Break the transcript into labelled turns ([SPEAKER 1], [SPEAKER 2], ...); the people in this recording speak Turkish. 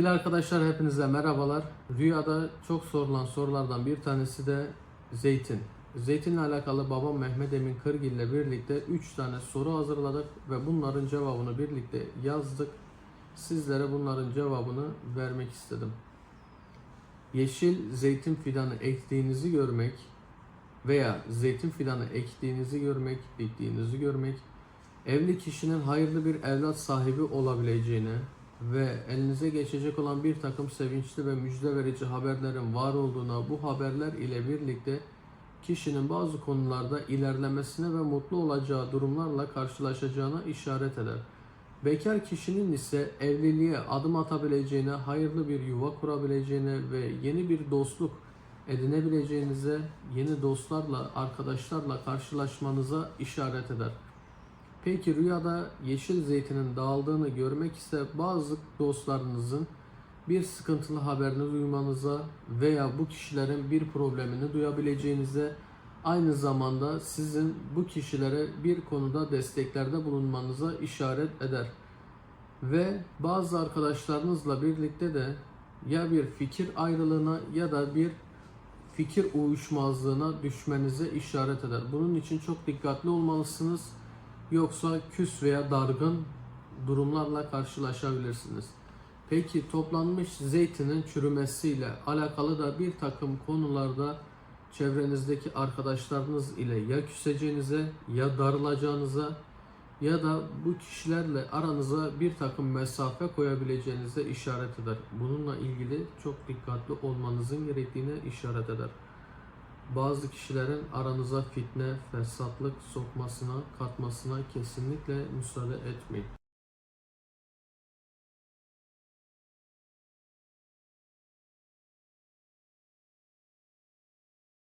[SPEAKER 1] Sevgili arkadaşlar hepinize merhabalar. Rüyada çok sorulan sorulardan bir tanesi de zeytin. Zeytinle alakalı babam Mehmet Emin Kırgil ile birlikte 3 tane soru hazırladık ve bunların cevabını birlikte yazdık. Sizlere bunların cevabını vermek istedim. Yeşil zeytin fidanı ektiğinizi görmek veya zeytin fidanı ektiğinizi görmek, diktiğinizi görmek, evli kişinin hayırlı bir evlat sahibi olabileceğini ve elinize geçecek olan bir takım sevinçli ve müjde verici haberlerin var olduğuna bu haberler ile birlikte kişinin bazı konularda ilerlemesine ve mutlu olacağı durumlarla karşılaşacağına işaret eder. Bekar kişinin ise evliliğe adım atabileceğine, hayırlı bir yuva kurabileceğine ve yeni bir dostluk edinebileceğinize, yeni dostlarla, arkadaşlarla karşılaşmanıza işaret eder. Peki rüyada yeşil zeytinin dağıldığını görmek ise bazı dostlarınızın bir sıkıntılı haberini duymanıza veya bu kişilerin bir problemini duyabileceğinize aynı zamanda sizin bu kişilere bir konuda desteklerde bulunmanıza işaret eder. Ve bazı arkadaşlarınızla birlikte de ya bir fikir ayrılığına ya da bir fikir uyuşmazlığına düşmenize işaret eder. Bunun için çok dikkatli olmalısınız. Yoksa küs veya dargın durumlarla karşılaşabilirsiniz. Peki toplanmış zeytinin çürümesiyle alakalı da bir takım konularda çevrenizdeki arkadaşlarınız ile ya küseceğinize ya darılacağınıza ya da bu kişilerle aranıza bir takım mesafe koyabileceğinize işaret eder. Bununla ilgili çok dikkatli olmanızın gerektiğine işaret eder. Bazı kişilerin aranıza fitne, fesatlık sokmasına, katmasına kesinlikle müsaade etmeyin.